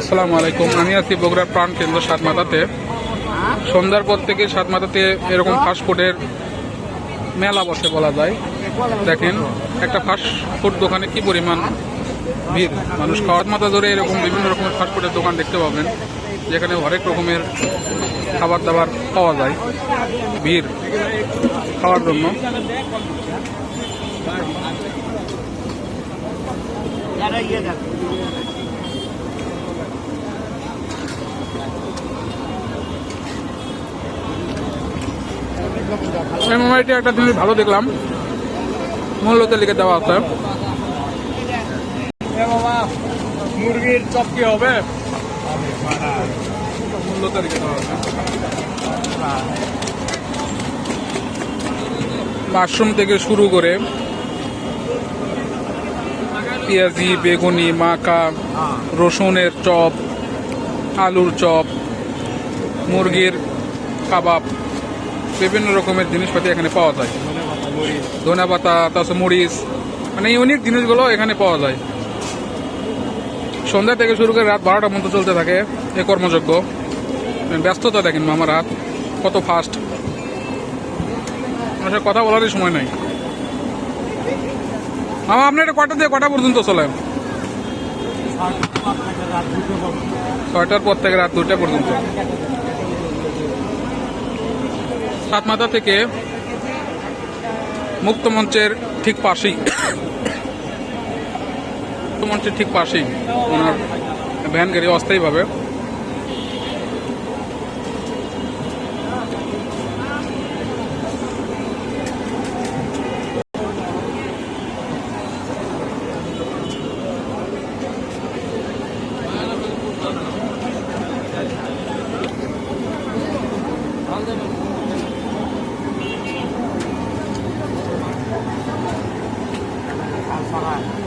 আসসালামু আলাইকুম আমি আছি বগুড়ার প্রাণ কেন্দ্র সাতমাথাতে। সন্ধ্যার পর থেকে সাতমাথাতে এরকম ফাস্টফুডের মেলা বসে বলা যায়। দেখেন, একটা ফাস্ট ফুড দোকানে কি পরিমাণ ভিড়? মানুষ খাওয়ার মাথা ধরে এরকম বিভিন্ন রকমের ফাস্টফুডের দোকান দেখতে পাবেন, যেখানে হরেক রকমের খাবার দাবার পাওয়া যায়। ভিড়, খাওয়ার জন্য। এই মোবাইলটি একটা জিনিস ভালো দেখলাম। মূল্য তালিকা দেওয়া আছে। মুরগির চপ কি হবে? মূল্য তালিকা দেওয়া আছে। মাশরুম থেকে শুরু করে পেঁয়াজি বেগুনি মাকা রসুনের চপ আলুর চপ মুরগির কাবাব। বিভিন্ন রকমের জিনিসপাতি এখানে পাওয়া যায়। ধনে পাতা তারপর মরিচ মানে ইউনিক জিনিসগুলো এখানে পাওয়া যায়। সন্ধ্যা থেকে শুরু করে রাত বারোটা পর্যন্ত চলতে থাকে এ কর্মযজ্ঞ। ব্যস্ততা দেখেন আমার রাত, কত ফাস্ট মানুষের কথা বলারই সময় নাই। মামা, আপনি এটা কটা দিয়ে কটা পর্যন্ত চলেন? ছয়টার পর থেকে রাত দুটা পর্যন্ত। সাতমাথা থেকে মুক্তমঞ্চের ঠিক পাশেই মুক্তমঞ্চের ঠিক পাশেই ওনার ভ্যান গাড়ি অস্থায়ীভাবে All.